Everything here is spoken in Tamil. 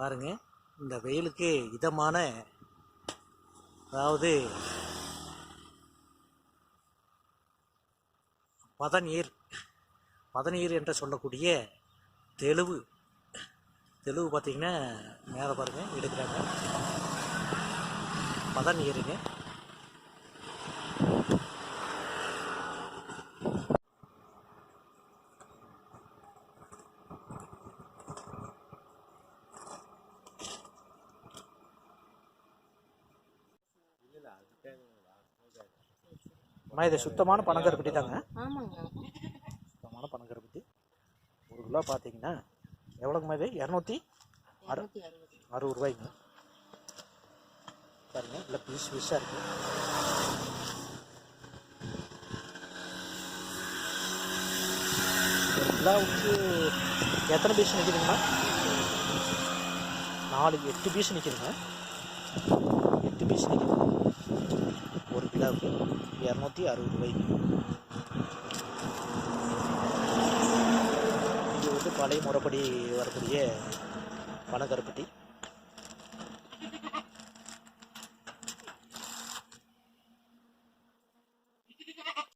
பாருங்க இந்த வெயிலுக்கு இதமான அதாவது பதநீர் பதநீர் என்று சொல்லக்கூடிய தெளுவு தெளிவு பார்த்தீங்கன்னா மேலே பாருங்கள் எடுக்கிறாங்க. பதநீருங்க. அம்மா இது சுத்தமான பனங்கருப்பட்டி தாங்க. ஆமாங்க சுத்தமான பனங்கருப்பட்டி ஒரு கிலோ பார்த்தீங்கன்னா எவ்வளோங்கம்மா இது? இரநூத்தி இரநூத்தி அறுபது ரூபாய்ங்க. பாருங்க இல்லை பீஸ் பீஸாக இருக்கு. ஒரு கிலோவுக்கு எத்தனை பீஸ் நிற்கிதுங்கண்ணா நாலு எட்டு பீஸ் நிற்கிதுங்க எட்டு பீஸ் நிற்கிது ஒரு இரநூத்தி அறுபது ரூபாய். இது வந்து பழைய முறைப்படி வரக்கூடிய பனக்கருப்பட்டி